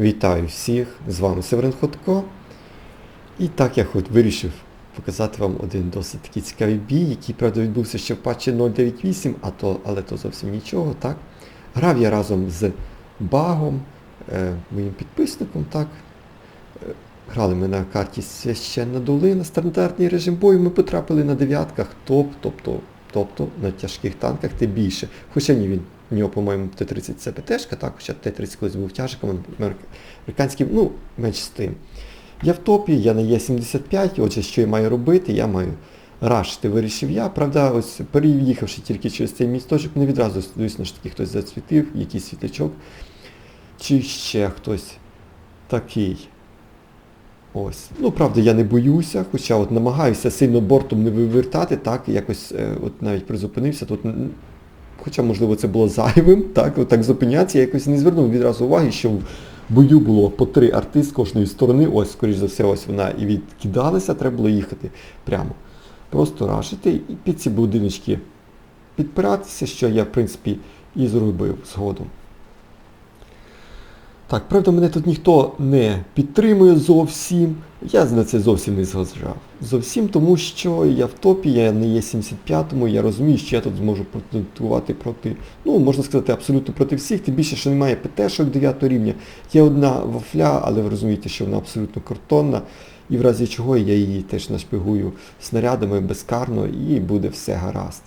Вітаю всіх! З вами Северин Ходко. І так я хоч вирішив показати вам один досить такий цікавий бій, який, правда, відбувся ще в патчі 098, а то, але то зовсім нічого, так. Грав я разом з Багом, е, моїм підписником, так. Е, Грали ми на карті Священна долина, стандартний режим бою, ми потрапили на дев'ятках топ, тобто, тобто на тяжких танках тим більше. Хоча ні, він, в нього, по-моєму, Т-30 це ПТшка, так, хоча Т-30 колись був америк- американським, ну, менш з тим. Я в топі, я на Є75, отже, що я маю робити, я маю рашити, вирішив я. Правда, ось переїхавши тільки через цей місточок, не відразу, звісно ж таки, хтось зацвітив, якийсь світлячок, чи ще хтось такий. Ось. Ну, правда, я не боюся, хоча от намагаюся сильно бортом не вивертати, так, якось е, от навіть призупинився тут. Хоча, можливо, це було зайвим, так, так зупинятися, я якось не звернув відразу уваги, що в бою було по три арти з кожної сторони, ось, скоріш за все, ось вона і відкидалася, треба було їхати прямо. Просто рашити і під ці будиночки підпиратися, що я, в принципі, і зробив згодом. Так, правда, мене тут ніхто не підтримує зовсім. Я на це зовсім не згоджав. Зовсім тому, що я в топі, я не є 75-му, я розумію, що я тут зможу протестувати проти, ну, можна сказати, абсолютно проти всіх, тим більше, що немає ПТ-шок 9 рівня. Є одна вафля, але ви розумієте, що вона абсолютно картонна, і в разі чого я її теж нашпигую снарядами безкарно і буде все гаразд.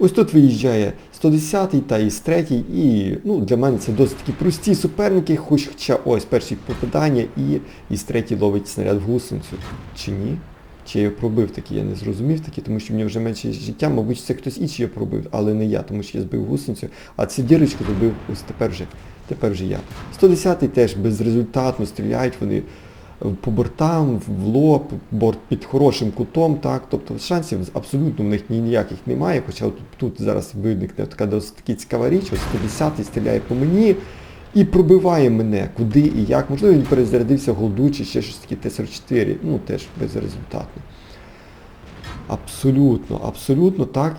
Ось тут виїжджає 110-й та із 3 і ну, для мене це досить такі прості суперники, хоч- хоча ось перші попадання і із 3 ловить снаряд в гусеницю. Чи ні? Чи я пробив такий, я не зрозумів таки, тому що в нього вже менше життя, мабуть, це хтось інший його пробив, але не я, тому що я збив гусеницю, а цю дірочку зробив ось тепер вже, тепер вже я. 110-й теж безрезультатно стріляють вони по бортам, в лоб, борт під хорошим кутом, так, тобто шансів абсолютно в них ніяких немає, хоча от тут зараз виникне така досить цікава річ, ось 110-й стріляє по мені і пробиває мене, куди і як. Можливо, він перезарядився голду чи ще щось таке Т-44, ну теж безрезультатно. Абсолютно, абсолютно так.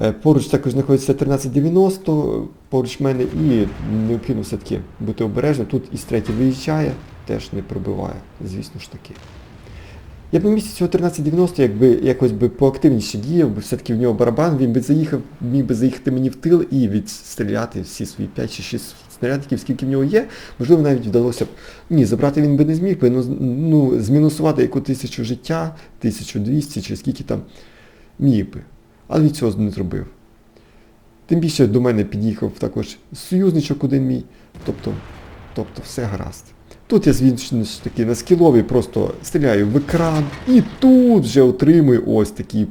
Е, Поруч також знаходиться 1390, поруч мене і необхідно все-таки бути обережним. Тут із третій виїжджає, теж не пробиває, звісно ж таки. Я б місці цього 1390 якби якось би поактивніше діяв, бо все-таки в нього барабан, він би заїхав, міг би заїхати мені в тил і відстріляти всі свої 5 чи 6 снарядиків, скільки в нього є. Можливо, навіть вдалося б. Ні, забрати він би не зміг би, ну, ну змінусувати яку тисячу життя, 1200 чи скільки там міг би. Але від цього не зробив. Тим більше до мене під'їхав також союзничок один мій. Тобто, тобто все гаразд. Тут я звісно ж на скілові просто стріляю в екран і тут вже отримую ось такі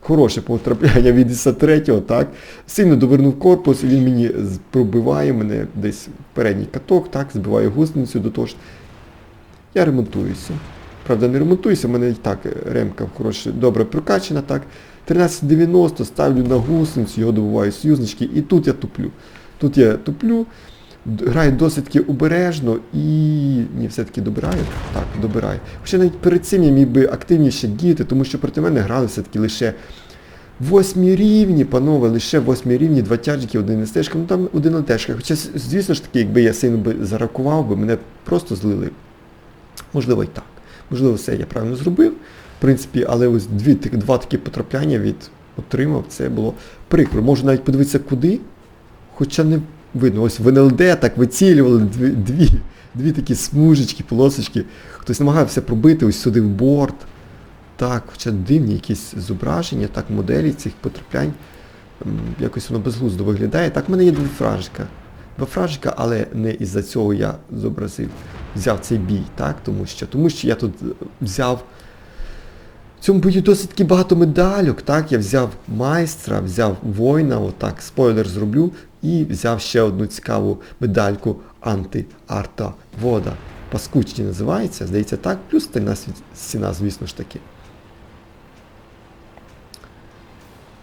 хороше потрапляння від 53-го, так. Сильно довернув корпус, і він мені пробиває мене десь передній каток, так, збиває гусеницю до того ж. Я ремонтуюся. Правда, не ремонтуюся, в мене і так ремка хороше, добре прокачана, так. 1390 ставлю на гусеницю, його добуваю союзнички, і тут я туплю. Тут я туплю, д- граю досить обережно і... Ні, все-таки добираю. Так, добираю. Хоча навіть перед цим я міг би активніше діяти, тому що проти мене грали все-таки лише восьмі рівні, панове, лише восьмі рівні, два тяжики, один СТшка, ну там один ЛТшка. Хоча, звісно ж таки, якби я сильно би зарахував би, мене просто злили. Можливо, і так. Можливо, все я правильно зробив. В принципі, але ось дві, два такі потрапляння від отримав, це було прикро. Можу навіть подивитися куди, хоча не видно. Ось в НЛД так вицілювали дві, дві, дві такі смужечки, полосочки. Хтось намагався пробити ось сюди в борт. Так, хоча дивні якісь зображення, так, моделі цих потраплянь. Якось воно безглуздо виглядає. Так, в мене є два фражика. Два фражика, але не із-за цього я зобразив, взяв цей бій, так? Тому що, тому що я тут е, взяв в цьому бою досить таки багато медальок, так? Я взяв майстра, взяв воїна, отак, спойлер зроблю, і взяв ще одну цікаву медальку анти-арта вода. Паскучні називається, здається так, плюс стіна, звісно ж таки.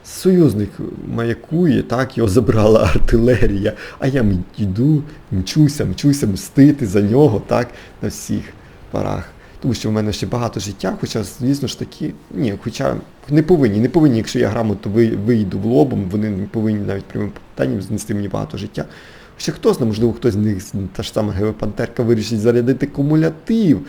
Союзник маякує, так, його забрала артилерія, а я йду, мчуся, мчуся мстити за нього, так, на всіх парах. Тому що в мене ще багато життя, хоча, звісно ж таки, ні, хоча не повинні, не повинні, якщо я грамотно вийду в лобом, вони не повинні навіть прямим питанням знести мені багато життя. Ще хто знає, можливо, хтось з них, та ж сама ГВ Пантерка, вирішить зарядити кумулятив.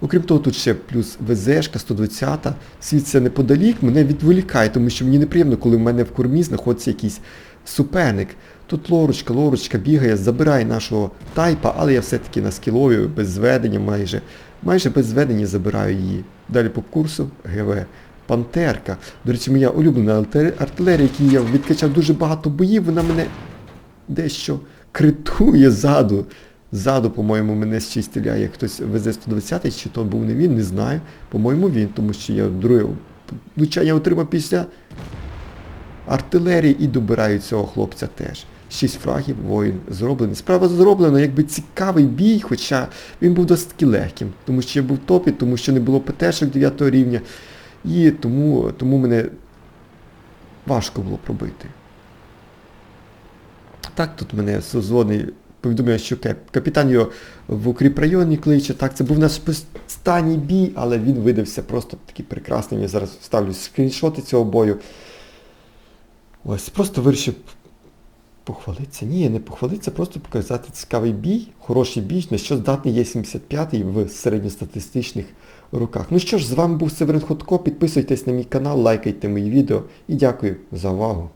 Окрім того, тут ще плюс ВЗшка 120, світиться неподалік, мене відволікає, тому що мені неприємно, коли в мене в кормі знаходиться якийсь суперник. Тут лорочка, лорочка бігає, забирає нашого тайпа, але я все-таки на скілові, без зведення майже. Майже без зведення забираю її. Далі по курсу ГВ. Пантерка. До речі, моя улюблена артилерія, яку я відкачав дуже багато боїв, вона мене дещо критує ззаду. Ззаду, по-моєму, мене ще стріляє хтось ВЗ-120, чи то був не він, не знаю. По-моєму, він, тому що я друге влучання отримав після артилерії і добираю цього хлопця теж. Шість фрагів, воїн зроблений. Справа зроблена, якби цікавий бій, хоча він був досить таки легким, тому що я був топі, тому що не було ПТшок 9 рівня. І тому, тому мене важко було пробити. Так, тут мене созвоний повідомляє, що капітан його в укріпрайоні кличе. Так, це був наш останній бій, але він видався просто такий прекрасним. Я зараз вставлю скріншоти цього бою. Ось, просто вирішив похвалитися. Ні, не похвалитися, просто показати цікавий бій, хороший бій, на що здатний є 75-й в середньостатистичних руках. Ну що ж, з вами був Северин Ходко. Підписуйтесь на мій канал, лайкайте мої відео і дякую за увагу.